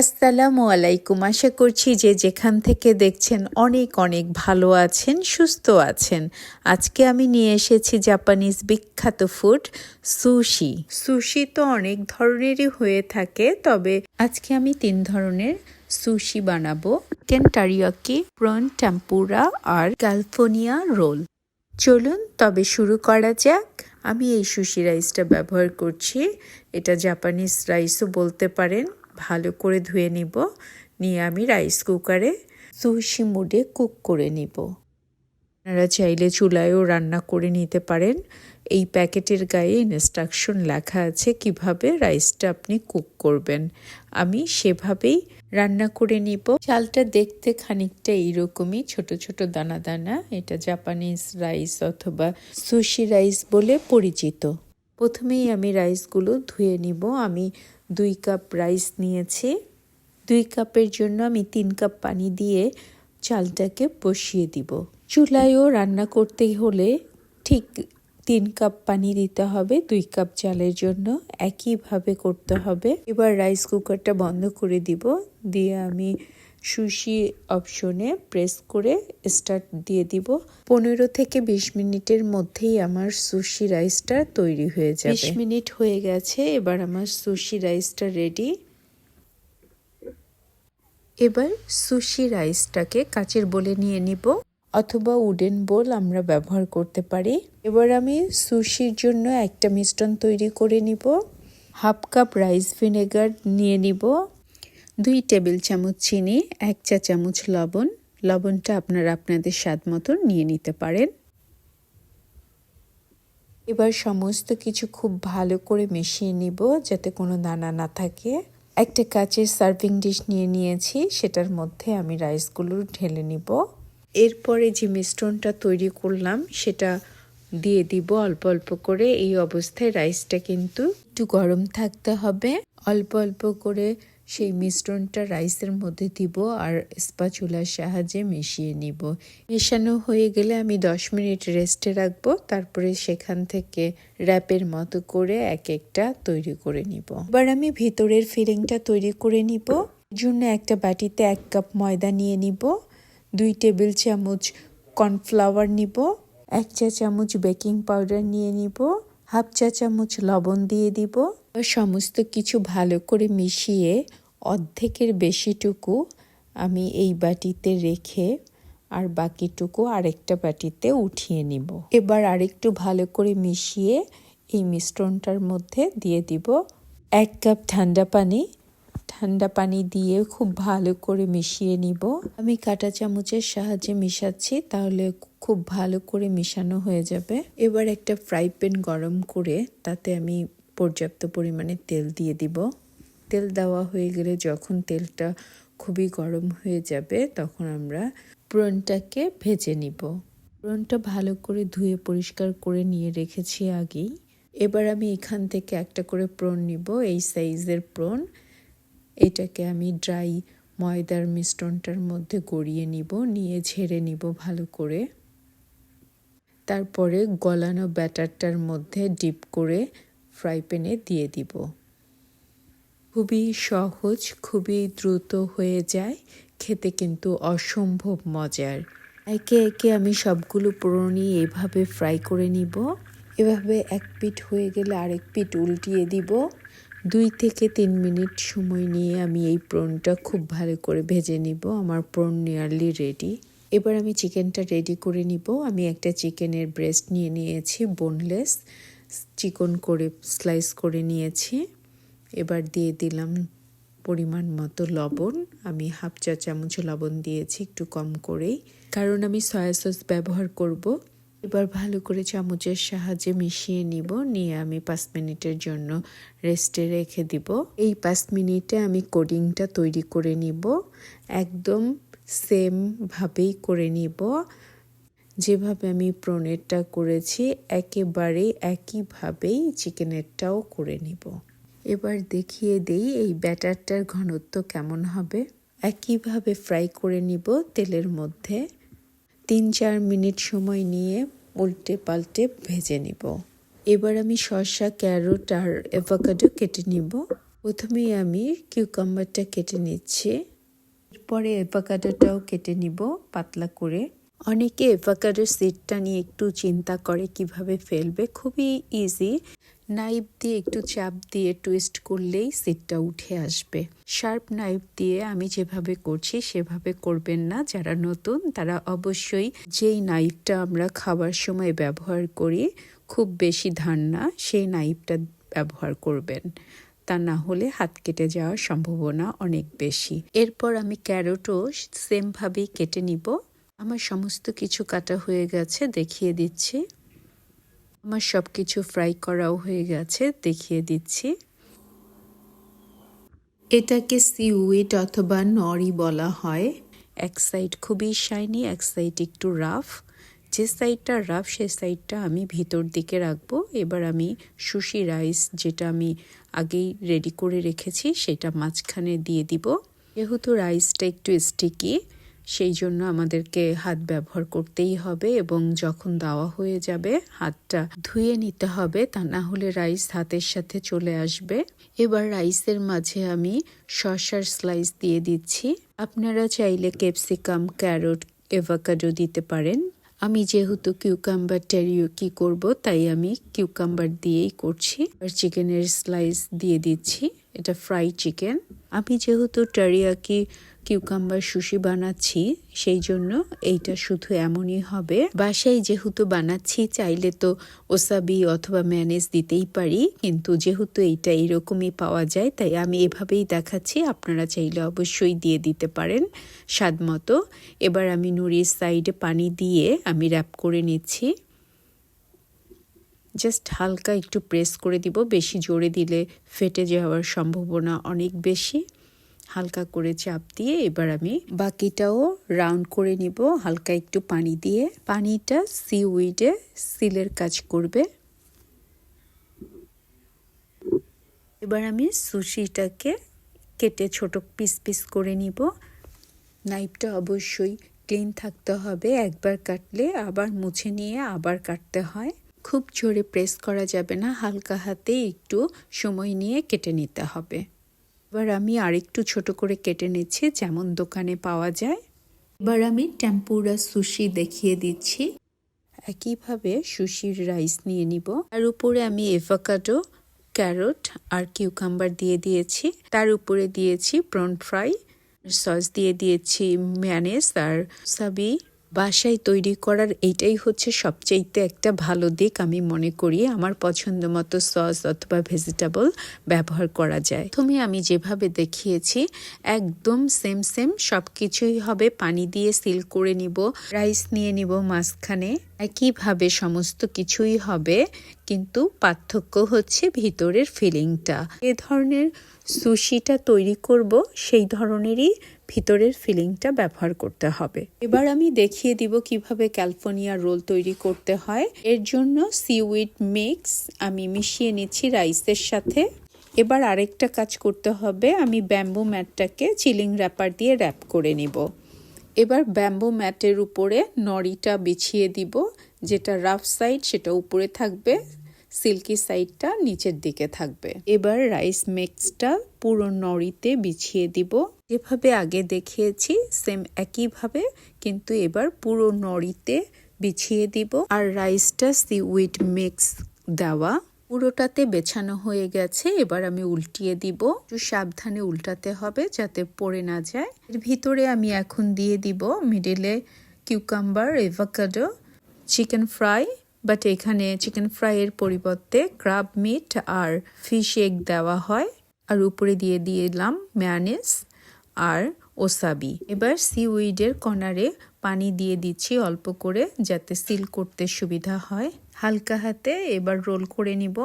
আসসালামু আলাইকুম। আশা করছি যে যেখান থেকে দেখছেন অনেক অনেক ভালো আছেন, সুস্থ আছেন। আজকে আমি নিয়ে এসেছি জাপানিজ বিখ্যাত ফুড, সুশি। সুশি তো অনেক ধরনেরই হয়ে থাকে, তবে আজকে আমি তিন ধরনের সুশি বানাবো। চিকেন টারিয়াকি প্রন টেম্পুরা আর ক্যালফোনিয়া রোল। চলুন, তবে শুরু করা যাক। আমি এই সুশি রাইসটা ব্যবহার করছি। এটা জাপানিজ রাইসও বলতে পারেন। ভালো করে ধুয়ে নিব। নিয়ে আমি রাইস কুকারে সুশি মুডে কুক করে নিব। আপনারা চাইলে চুলায়ও রান্না করে নিতে পারেন। এই প্যাকেটের গায়ে ইনস্ট্রাকশন লেখা আছে কীভাবে রাইসটা আপনি কুক করবেন। আমি সেভাবেই রান্না করে নিব। চালটা দেখতে খানিকটা এইরকমই, ছোট ছোট দানা দানা, এটা জাপানিজ রাইস অথবা সুশি রাইস বলে পরিচিত। প্রথমেই আমি রাইসগুলো ধুয়ে নিব। আমি দুই কাপ রাইস নিয়েছি। দুই কাপের জন্য আমি তিন কাপ পানি দিয়ে চালটাকে বসিয়ে দিব। চুলায়ও রান্না করতে হলে ঠিক তিন কাপ পানি দিতে হবে, দুই কাপ চালের জন্য। একইভাবে করতে হবে। এবার রাইস কুকারটা বন্ধ করে দিব। দিয়ে আমি সুশি অপশনে প্রেস করে স্টার্ট দিয়ে দিব। পনেরো থেকে বিশ মিনিটের মধ্যেই আমার সুশি রাইসটা তৈরি হয়ে যাবে। বিশ মিনিট হয়ে গেছে এবার আমার সুশি রাইসটা রেডি। এবার সুশি রাইসটাকে কাচের বলে নিয়ে নিব অথবা উডেন বোল আমরা ব্যবহার করতে পারি। এবার আমি সুশির জন্য একটা মিশ্রণ তৈরি করে নিব। হাফ কাপ রাইস ভিনেগার নিয়ে নিব। দুই টেবিল চামচ চিনি, এক চা চামচ লবণ। লবণটা আপনারা আপনাদের স্বাদ মতো নিয়ে নিতে পারেন। এবার সমস্ত কিছু খুব ভালো করে মিশিয়ে নিব যাতে কোনো দানা না থাকে। একটা কাচের সার্ভিং ডিশ নিয়ে নিয়েছি, সেটার মধ্যে আমি রাইসগুলো ঢেলে নিব। এরপরে যে মিশ্রণটা তৈরি করলাম, সেটা দিয়ে দিব অল্প অল্প করে। এই অবস্থায় রাইসটা কিন্তু একটু গরম থাকতে হবে। অল্প অল্প করে সেই মিশ্রণটা রাইসের মধ্যে দিব আর স্পাচুলার সাহায্যে মিশিয়ে নিব। মেশানো হয়ে গেলে আমি দশ মিনিট রেস্টে রাখব, তারপরে সেখান থেকে র্যাপের মতো করে এক একটা তৈরি করে নিব। এবার আমি ভিতরের ফিলিংটা তৈরি করে নিব। জন্য একটা বাটিতে এক কাপ ময়দা নিয়ে নিব, দুই টেবিল চামচ কর্নফ্লাওয়ার নিব, এক চা চামচ বেকিং পাউডার নিয়ে নিব, হাফ চা চামচ লবণ দিয়ে দিব। সমস্ত কিছু ভালো করে মিশিয়ে অর্ধেকের বেশিটুকু আমি এই বাটিতে রেখে আর বাকিটুকু আরেকটা বাটিতে উঠিয়ে নিব। এবার আরেকটু ভালো করে মিশিয়ে এই মিশ্রণটার মধ্যে দিয়ে দিব এক কাপ ঠান্ডা পানি। ঠান্ডা পানি দিয়ে খুব ভালো করে মিশিয়ে নিব। আমি কাটা চামচের সাহায্যে মিশাচ্ছি, তাহলে খুব ভালো করে মিশানো হয়ে যাবে। এবার একটা ফ্রাই প্যান গরম করে তাতে আমি পর্যাপ্ত পরিমাণে তেল দিয়ে দিব। তেল দেওয়া হয়ে গেলে যখন তেলটা খুবই গরম হয়ে যাবে, তখন আমরা প্রনটাকে ভেজে নিব। প্রনটা ভালো করে ধুয়ে পরিষ্কার করে নিয়ে রেখেছি আগেই। এবার আমি এখান থেকে একটা করে প্রন নিব, এই সাইজের প্রন এটাকে আমি ড্রাই ময়দার মিশ্রণটার মধ্যে গড়িয়ে নিব, নিয়ে ঝেড়ে নিব ভালো করে। তারপরে গলানো ব্যাটারটার মধ্যে ডিপ করে ফ্রাই প্যানে দিয়ে দিব। খুবই সহজ, খুবই দ্রুত হয়ে যায়, খেতে কিন্তু অসম্ভব মজার। একে একে আমি সবগুলো পুরনি এভাবে ফ্রাই করে নিব। এভাবে এক পিঠ হয়ে গেলে আরেক পিঠ উল্টিয়ে দিব। দুই থেকে তিন মিনিট সময় নিয়ে আমি এই প্রনটা খুব ভালো করে ভেজে নিব। আমার প্রন নিয়ারলি রেডি এবার আমি চিকেনটা রেডি করে নিব। আমি একটা চিকেনের ব্রেস্ট নিয়ে নিয়েছি বোনলেস চিকন করে স্লাইস করে নিয়েছি। এবার দিয়ে দিলাম পরিমাণ মতো লবণ। আমি হাফ চা চামচ লবণ দিয়েছি একটু কম করেই। কারণ আমি সয়া সস ব্যবহার করব। এবার ভালো করে চামচের সাহায্যে মিশিয়ে নিব। নিয়ে আমি পাঁচ মিনিটের জন্য রেস্টে রেখে দিব। এই পাঁচ মিনিটে আমি কোডিংটা তৈরি করে নিব। একদম সেমভাবেই করে নিব। যেভাবে আমি প্রনেরটা করেছি একেবারে একইভাবেই চিকেনেরটাও করে নিব। এবার দেখিয়ে দেই এই ব্যাটারটার ঘনত্ব কেমন হবে। একইভাবে ফ্রাই করে নিব তেলের মধ্যে। তিন চার মিনিট সময় নিয়ে উল্টে পাল্টে ভেজে নিব। এবার আমি শসা, ক্যারোট আর এভাকাডো কেটে নিব। প্রথমেই আমি কিউকাম্বারটা কেটে নিচ্ছি। এরপরে এভাকাডোটাও কেটে নিব পাতলা করে। অনেকে এভাকাডোর সিডটা নিয়ে একটু চিন্তা করে কীভাবে ফেলবে। খুবই ইজি নাইফ দিয়ে একটু চাপ দিয়ে টুইস্ট করলেই সিটটা উঠে আসবে। শার্প নাইফ দিয়ে আমি যেভাবে করছি সেভাবে করবেন না। যারা নতুন, তারা অবশ্যই যেই নাইফটা আমরা খাবার সময় ব্যবহার করি, খুব বেশি ধান না, সেই নাইফটা ব্যবহার করবেন। তা না হলে হাত কেটে যাওয়ার সম্ভাবনা অনেক বেশি। এরপর আমি ক্যারোটও সেমভাবেই কেটে নিব। আমার সমস্ত কিছু কাটা হয়ে গেছে, দেখিয়ে দিচ্ছি। আমার সব কিছু ফ্রাই করাও হয়ে গেছে, দেখিয়ে দিচ্ছি। এটাকে সিউইট অথবা নরি বলা হয়। এক সাইড খুবই শাইনি এক সাইড একটু রাফ যে সাইডটা রাফ সে সাইডটা আমি ভিতর দিকে রাখব। এবার আমি সুশি রাইস যেটা আমি আগেই রেডি করে রেখেছি, সেটা মাঝখানে দিয়ে দিব। যেহেতু রাইসটা একটু স্টিকি সেই জন্য আমাদেরকে হাত ব্যবহার করতেই হবে এবং যখন দেওয়া হয়ে যাবে, হাতটা ধুয়ে নিতে হবে। তা না হলে রাইস হাতের সাথে চলে আসবে। এবার রাইসের মাঝে আমি শসার স্লাইস দিয়ে দিচ্ছি। আপনারা চাইলে ক্যাপসিকাম, ক্যারট, এভাকাডো দিতে পারেন। আমি যেহেতু কিউকাম্বার টেরিও কি করব, তাই আমি কিউকাম্বার দিয়েই করছি। আর চিকেনের স্লাইস দিয়ে দিচ্ছি। এটা ফ্রাই চিকেন। আমি যেহেতু টারিয়াকি কিউকাম্বার সুশি বানাচ্ছি, সেই জন্য এইটা শুধু এমনই হবে। বাসায় যেহেতু বানাচ্ছি, চাইলে তো ওসাবি অথবা ম্যানেজ দিতেই পারি, কিন্তু যেহেতু এইটা এরকমই পাওয়া যায়, তাই আমি এভাবেই দেখাচ্ছি, আপনারা চাইলে অবশ্যই দিয়ে দিতে পারেন স্বাদ মতো। এবার আমি নুড়ির সাইডে পানি দিয়ে আমি র্যাপ করে নিচ্ছি। জাস্ট হালকা একটু প্রেস করে দিব, বেশি জোরে দিলে ফেটে যাওয়ার সম্ভাবনা অনেক বেশি। হালকা করে চাপ দিয়ে এবার আমি বাকিটাও রাউন্ড করে নিব, হালকা একটু পানি দিয়ে। পানিটা সি উইডে সিলের কাজ করবে। এবার আমি সুশিটাকে কেটে ছোট পিস পিস করে নিব। নাইফটা অবশ্যই ক্লিন থাকতে হবে, একবার কাটলে আবার মুছে নিয়ে আবার কাটতে হয়। খুব জোরে প্রেস করা যাবে না, হালকা হাতে একটু সময় নিয়ে কেটে নিতে হবে। এবার আমি আরেকটু ছোট করে কেটে নিচ্ছি, যেমন দোকানে পাওয়া যায়। এবার আমি টেম্পুরা সুশি দেখিয়ে দিচ্ছি। একইভাবে সুশির রাইস নিয়ে নিব। আর উপরে আমি এভাকাডো, ক্যারট আর কিউকাম্বার দিয়ে দিয়েছি। তার উপরে দিয়েছি প্রন ফ্রাই, সস দিয়ে দিয়েছি ম্যানেস আর সাবি। বাসায় তৈরি করার এইটাই হচ্ছে সবচেয়েতে একটা ভালো দিক আমি মনে করি আমার পছন্দ মতো সস অথবা ভেজিটেবল ব্যবহার করা যায়। তুমি আমি যেভাবে দেখিয়েছি, একদম সেম সেম সব কিছুই হবে। পানি দিয়ে সিল করে নিব রাইস নিয়ে নিব মাঝখানে। একইভাবে সমস্ত কিছুই হবে, কিন্তু পার্থক্য হচ্ছে ভিতরের ফিলিংটা এ ধরনের সুশিটা তৈরি করব, সেই ধরনেরই ভিতরের ফিলিংটা ব্যবহার করতে হবে। এবার আমি দেখিয়ে দিব কীভাবে ক্যালফোর্নিয়া রোল তৈরি করতে হয়। এর জন্য সিউইড মিক্স আমি মিশিয়ে নিচ্ছি রাইসের সাথে। এবার আরেকটা কাজ করতে হবে, আমি ব্যাম্বু ম্যাটটাকে চিলিং র্যাপার দিয়ে র্যাপ করে নিব। এবার ব্যাম্বু ম্যাটের উপরে নড়িটা বিছিয়ে দিব, যেটা রাফ সাইড সেটা উপরে থাকবে। সিল্কি সাইডটা নিচের দিকে থাকবে। এবার রাইস মিক্সটা পুরো নড়িতে বিছিয়ে দিব। যেভাবে আগে দেখিয়েছি, সেম একইভাবে কিন্তু এবার পুরো নড়িতে বিছিয়ে দিব। আর রাইসটা সি সিউইড মিক্স দেওয়া। পুরোটাতে বেছানো হয়ে গেছে, এবার আমি উল্টিয়ে দিব। একটু সাবধানে উল্টাতে হবে যাতে পড়ে না যায়। এর ভিতরে আমি এখন দিয়ে দিব মিডিলে cucumber, avocado, chicken fry but এখানে চিকেন ফ্রাইয়ের পরিবর্তে ক্রাব মিট আর ফিশ এগ দেওয়া হয়। আর উপরে দিয়ে দিলাম ম্যানেস আর ওসাবি এবার সিউইডের কর্নারে পানি দিয়ে দিচ্ছি অল্প করে যাতে সিল করতে সুবিধা হয়। হালকা হাতে এবার রোল করে নিব।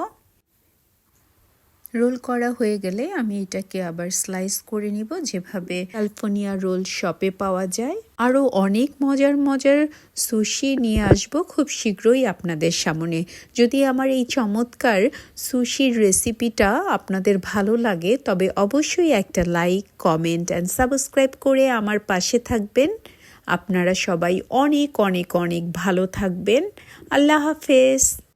রোল করা হয়ে গেলে আমি এটাকে আবার স্লাইস করে নিব যেভাবে ক্যালফোর্নিয়া রোল শপে পাওয়া যায়। আরও অনেক মজার মজার সুশি নিয়ে আসব খুব শীঘ্রই আপনাদের সামনে। যদি আমার এই চমৎকার সুশির রেসিপিটা আপনাদের ভালো লাগে, তবে অবশ্যই একটা লাইক, কমেন্ট অ্যান্ড সাবস্ক্রাইব করে আমার পাশে থাকবেন। আপনারা সবাই অনেক অনেক অনেক ভালো থাকবেন। আল্লাহ হাফেজ।